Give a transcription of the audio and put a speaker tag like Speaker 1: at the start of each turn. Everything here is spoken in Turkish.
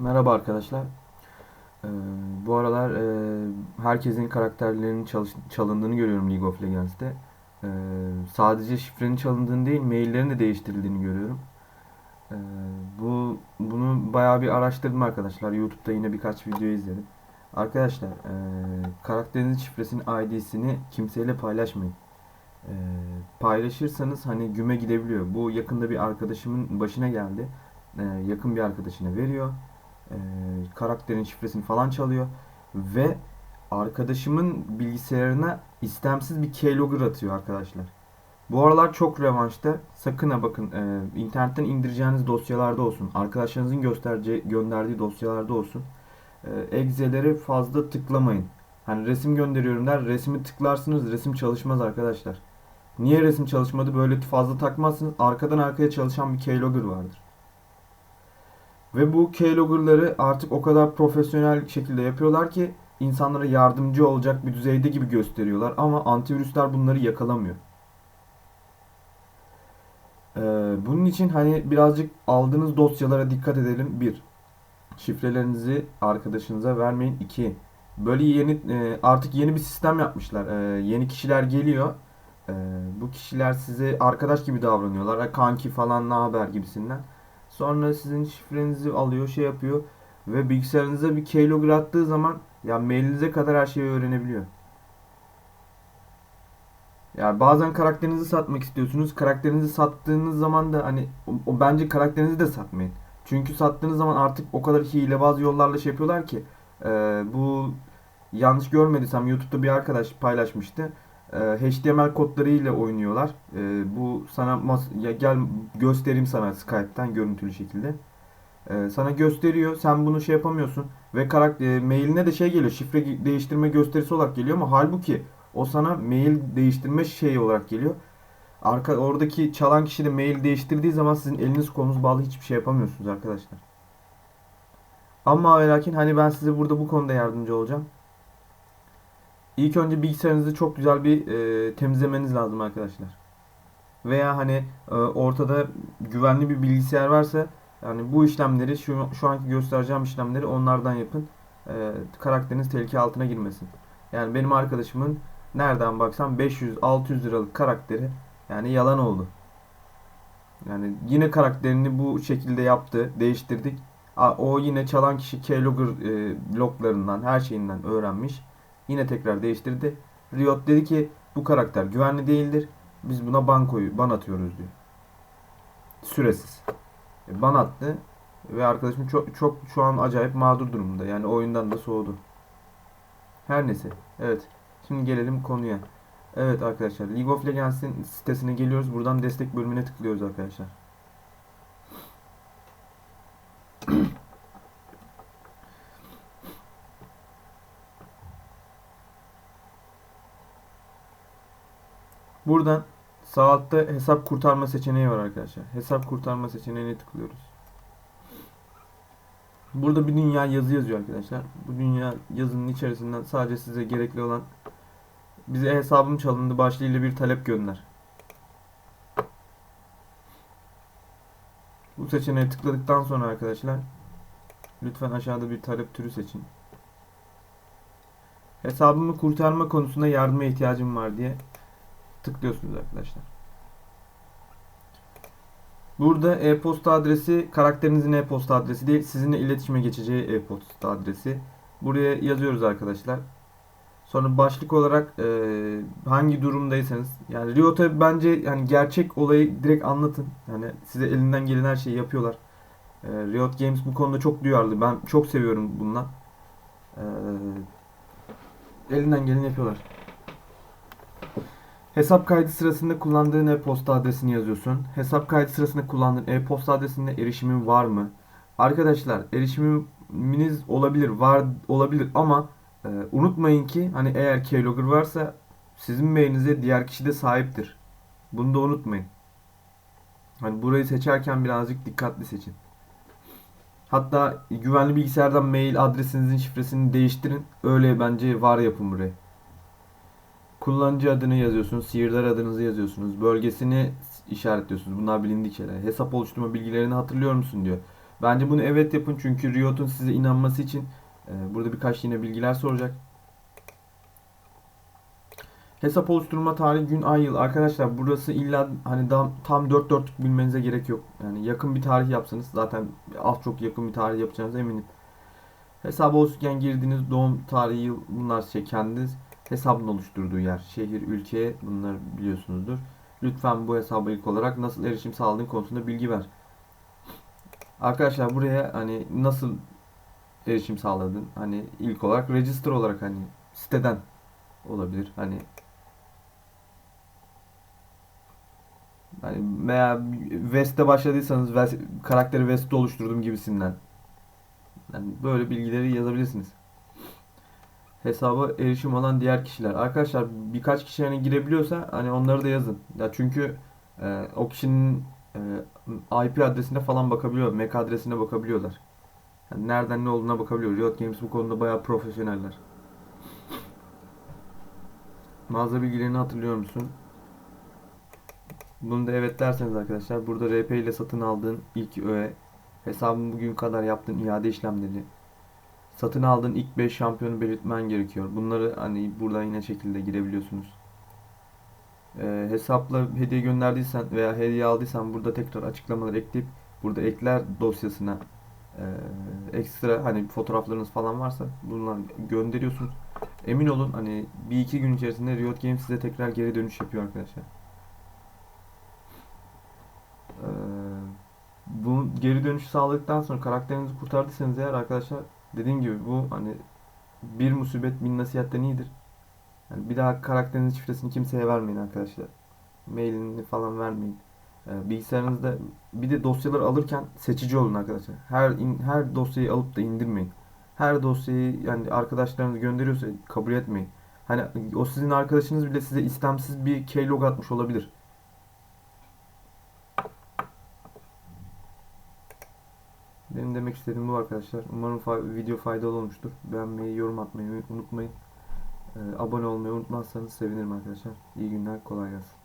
Speaker 1: Merhaba arkadaşlar. Ee, bu aralar e, herkesin karakterlerinin çalış- çalındığını görüyorum League of Legends'te. Ee, sadece şifrenin çalındığını değil, maillerin de değiştirildiğini görüyorum. Ee, bu bunu bayağı bir araştırdım arkadaşlar. YouTube'da yine birkaç video izledim. Arkadaşlar, e, karakterinizin şifresinin ID'sini kimseyle paylaşmayın. Ee, paylaşırsanız hani güme gidebiliyor. Bu yakında bir arkadaşımın başına geldi. Ee, yakın bir arkadaşına veriyor e, karakterin şifresini falan çalıyor ve arkadaşımın bilgisayarına istemsiz bir keylogger atıyor arkadaşlar. Bu aralar çok revanşta. Sakın ha bakın e, internetten indireceğiniz dosyalarda olsun. Arkadaşlarınızın göstereceği, gönderdiği dosyalarda olsun. E, Exe'leri fazla tıklamayın. Hani resim gönderiyorum der. Resmi tıklarsınız. Resim çalışmaz arkadaşlar. Niye resim çalışmadı? Böyle fazla takmazsınız. Arkadan arkaya çalışan bir keylogger vardır. Ve bu keylogger'ları artık o kadar profesyonel şekilde yapıyorlar ki insanlara yardımcı olacak bir düzeyde gibi gösteriyorlar ama antivirüsler bunları yakalamıyor. Ee, bunun için hani birazcık aldığınız dosyalara dikkat edelim. Bir, şifrelerinizi arkadaşınıza vermeyin. İki, böyle yeni e, artık yeni bir sistem yapmışlar. Ee, yeni kişiler geliyor. Ee, bu kişiler size arkadaş gibi davranıyorlar. Ha, Kanki falan ne haber gibisinden. Sonra sizin şifrenizi alıyor, şey yapıyor ve bilgisayarınıza bir keylogger attığı zaman ya mailinize kadar her şeyi öğrenebiliyor. Ya bazen karakterinizi satmak istiyorsunuz. Karakterinizi sattığınız zaman da hani o, o bence karakterinizi de satmayın. Çünkü sattığınız zaman artık o kadar hilebaz yollarla şey yapıyorlar ki e, bu yanlış görmediysem YouTube'da bir arkadaş paylaşmıştı. E, HTML kodlarıyla oynuyorlar. E, bu sana ya gel göstereyim sana Skype'ten görüntülü şekilde. E, sana gösteriyor. Sen bunu şey yapamıyorsun ve karakter mailine de şey geliyor. Şifre değiştirme gösterisi olarak geliyor ama halbuki o sana mail değiştirme şeyi olarak geliyor. Arka oradaki çalan kişi de mail değiştirdiği zaman sizin eliniz kolunuz bağlı hiçbir şey yapamıyorsunuz arkadaşlar. Ama ve lakin hani ben size burada bu konuda yardımcı olacağım. İlk önce bilgisayarınızı çok güzel bir e, temizlemeniz lazım arkadaşlar. Veya hani e, ortada güvenli bir bilgisayar varsa yani bu işlemleri şu, şu anki göstereceğim işlemleri onlardan yapın. E, karakteriniz tehlike altına girmesin. Yani benim arkadaşımın nereden baksam 500-600 liralık karakteri yani yalan oldu. Yani yine karakterini bu şekilde yaptı, değiştirdik. O yine çalan kişi keylogger e, loglarından, her şeyinden öğrenmiş. Yine tekrar değiştirdi. Riot dedi ki bu karakter güvenli değildir. Biz buna ban koyu, ban atıyoruz diyor. Süresiz. E, ban attı ve arkadaşım çok çok şu an acayip mağdur durumda. Yani oyundan da soğudu. Her neyse. Evet. Şimdi gelelim konuya. Evet arkadaşlar League of Legends'in sitesine geliyoruz. Buradan destek bölümüne tıklıyoruz arkadaşlar. Buradan sağ altta hesap kurtarma seçeneği var arkadaşlar. Hesap kurtarma seçeneğine tıklıyoruz. Burada bir dünya yazı yazıyor arkadaşlar. Bu dünya yazının içerisinden sadece size gerekli olan bize hesabım çalındı başlığıyla bir talep gönder. Bu seçeneğe tıkladıktan sonra arkadaşlar lütfen aşağıda bir talep türü seçin. Hesabımı kurtarma konusunda yardıma ihtiyacım var diye tıklıyorsunuz arkadaşlar. Burada e-posta adresi karakterinizin e-posta adresi değil, sizinle iletişime geçeceği e-posta adresi. Buraya yazıyoruz arkadaşlar. Sonra başlık olarak e, hangi durumdaysanız yani Riot'a bence yani gerçek olayı direkt anlatın. Yani size elinden gelen her şeyi yapıyorlar. E, Riot Games bu konuda çok duyarlı. Ben çok seviyorum bundan. E, elinden geleni yapıyorlar. Hesap kaydı sırasında kullandığın e-posta adresini yazıyorsun. Hesap kaydı sırasında kullandığın e-posta adresinde erişimin var mı? Arkadaşlar erişiminiz olabilir, var olabilir ama e, unutmayın ki hani eğer keylogger varsa sizin mailinize diğer kişi de sahiptir. Bunu da unutmayın. Hani burayı seçerken birazcık dikkatli seçin. Hatta güvenli bilgisayardan mail adresinizin şifresini değiştirin. Öyle bence var yapın buraya. Kullanıcı adını yazıyorsunuz, sihirdar adınızı yazıyorsunuz, bölgesini işaretliyorsunuz. Bunlar bilindik şeyler. Hesap oluşturma bilgilerini hatırlıyor musun diyor. Bence bunu evet yapın çünkü Riot'un size inanması için e, burada birkaç yine bilgiler soracak. Hesap oluşturma tarihi gün ay yıl. Arkadaşlar burası illa hani tam, tam 4 dörtlük bilmenize gerek yok. Yani yakın bir tarih yapsanız zaten az çok yakın bir tarih yapacağınıza eminim. Hesabı oluştururken girdiğiniz doğum tarihi yıl bunlar şey kendiniz hesabın oluşturduğu yer. Şehir, ülke bunları biliyorsunuzdur. Lütfen bu hesaba ilk olarak nasıl erişim sağladığın konusunda bilgi ver. Arkadaşlar buraya hani nasıl erişim sağladın? Hani ilk olarak register olarak hani siteden olabilir. Hani Hani veya West'te başladıysanız karakteri West'te oluşturdum gibisinden. Yani böyle bilgileri yazabilirsiniz. Hesaba erişim alan diğer kişiler. Arkadaşlar birkaç kişi hani girebiliyorsa hani onları da yazın. Ya çünkü e, o kişinin e, IP adresine falan bakabiliyor. MAC adresine bakabiliyorlar. Yani nereden ne olduğuna bakabiliyor. Riot Games bu konuda bayağı profesyoneller. Mağaza bilgilerini hatırlıyor musun? Bunu da evet derseniz arkadaşlar burada RP ile satın aldığın ilk öğe, hesabın bugün kadar yaptığın iade işlemleri, satın aldığın ilk 5 şampiyonu belirtmen gerekiyor. Bunları hani burada yine şekilde girebiliyorsunuz. Ee, hesapla hediye gönderdiysen veya hediye aldıysan burada tekrar açıklamaları ekleyip burada ekler dosyasına e, ekstra hani fotoğraflarınız falan varsa bunları gönderiyorsunuz. Emin olun hani bir iki gün içerisinde Riot Games size tekrar geri dönüş yapıyor arkadaşlar. Ee, bu geri dönüşü sağladıktan sonra karakterinizi kurtardıysanız eğer arkadaşlar dediğim gibi bu hani bir musibet bin nasihatten iyidir. Yani bir daha karakterinizin şifresini kimseye vermeyin arkadaşlar. Mailini falan vermeyin. Ee, bilgisayarınızda bir de dosyaları alırken seçici olun arkadaşlar. Her in- her dosyayı alıp da indirmeyin. Her dosyayı yani arkadaşlarınız gönderiyorsa kabul etmeyin. Hani o sizin arkadaşınız bile size istemsiz bir keylog atmış olabilir. Benim demek istediğim bu arkadaşlar. Umarım fa- video faydalı olmuştur. Beğenmeyi, yorum atmayı unutmayın. Ee, abone olmayı unutmazsanız sevinirim arkadaşlar. İyi günler, kolay gelsin.